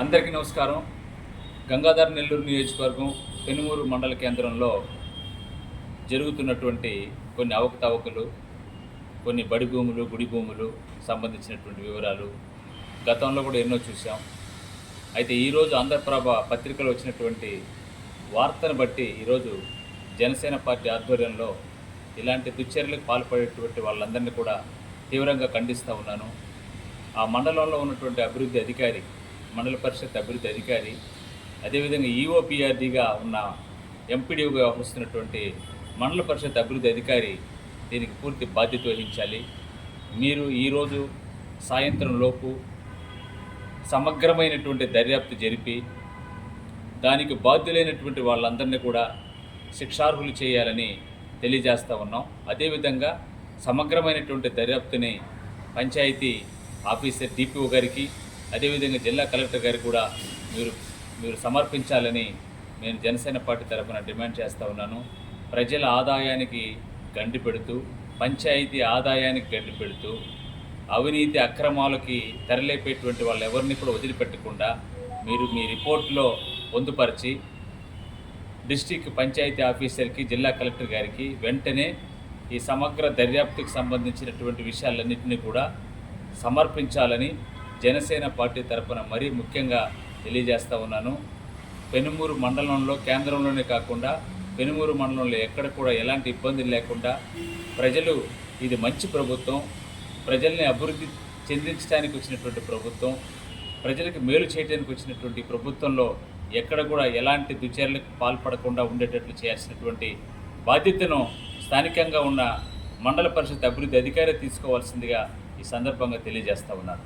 అందరికీ నమస్కారం. గంగాధర్ నెల్లూరు నియోజకవర్గం పెనుమూరు మండల కేంద్రంలో జరుగుతున్నటువంటి కొన్ని అవకతవకలు కొన్ని బడి భూములు గుడి భూములు సంబంధించినటువంటి వివరాలు గతంలో కూడా ఎన్నో చూసాం అయితే ఈరోజు ఆంధ్రప్రభ పత్రికలో వచ్చినటువంటి వార్తను బట్టి ఈరోజు జనసేన పార్టీ ఆధ్వర్యంలో ఇలాంటి దుశ్చర్యలకు పాల్పడేటువంటి వాళ్ళందరినీ కూడా తీవ్రంగా ఖండిస్తూ ఉన్నాను. ఆ మండలంలో ఉన్నటువంటి అభివృద్ధి అధికారి మండల పరిషత్ అభివృద్ధి అధికారి అదేవిధంగా ఈఓపిఆర్డీగా ఉన్న ఎంపీడీగా వ్యవహరిస్తున్నటువంటి మండల పరిషత్ అభివృద్ధి అధికారి దీనికి పూర్తి బాధ్యత వహించాలి. మీరు ఈరోజు సాయంత్రం లోపు సమగ్రమైనటువంటి దర్యాప్తు జరిపి దానికి బాధ్యులైనటువంటి వాళ్ళందరినీ కూడా శిక్షార్హులు చేయాలని తెలియజేస్తూ ఉన్నాం. అదేవిధంగా సమగ్రమైనటువంటి దర్యాప్తుని పంచాయతీ ఆఫీసర్ డిపిఓ గారికి అదేవిధంగా జిల్లా కలెక్టర్ గారికి కూడా మీరు మీరు సమర్పించాలని నేను జనసేన పార్టీ తరఫున డిమాండ్ చేస్తూ ఉన్నాను. ప్రజల ఆదాయానికి గండి పెడుతూ పంచాయతీ ఆదాయానికి గండి పెడుతూ అవినీతి అక్రమాలకి తెరలేపేటువంటి వాళ్ళు ఎవరిని కూడా వదిలిపెట్టకుండా మీరు మీ రిపోర్ట్లో పొందుపరిచి డిస్టిక్ పంచాయతీ ఆఫీసర్కి జిల్లా కలెక్టర్ గారికి వెంటనే ఈ సమగ్ర దర్యాప్తుకు సంబంధించినటువంటి విషయాలన్నింటినీ కూడా సమర్పించాలని జనసేన పార్టీ తరపున మరీ ముఖ్యంగా తెలియజేస్తూ ఉన్నాను. పెనుమూరు మండలంలో కేంద్రంలోనే కాకుండా పెనుమూరు మండలంలో ఎక్కడ కూడా ఎలాంటి ఇబ్బందులు లేకుండా ప్రజలు ఇది మంచి ప్రభుత్వం. ప్రజల్ని అభివృద్ధి చెందించడానికి వచ్చినటువంటి ప్రభుత్వం. ప్రజలకు మేలు చేయడానికి వచ్చినటువంటి ప్రభుత్వంలో ఎక్కడ కూడా ఎలాంటి దుచర్లకు పాల్పడకుండా ఉండేటట్లు చేయాల్సినటువంటి బాధ్యతను స్థానికంగా ఉన్న మండల పరిషత్ అభివృద్ధి అధికారి తీసుకోవాల్సిందిగా ఈ సందర్భంగా తెలియజేస్తా ఉన్నాను.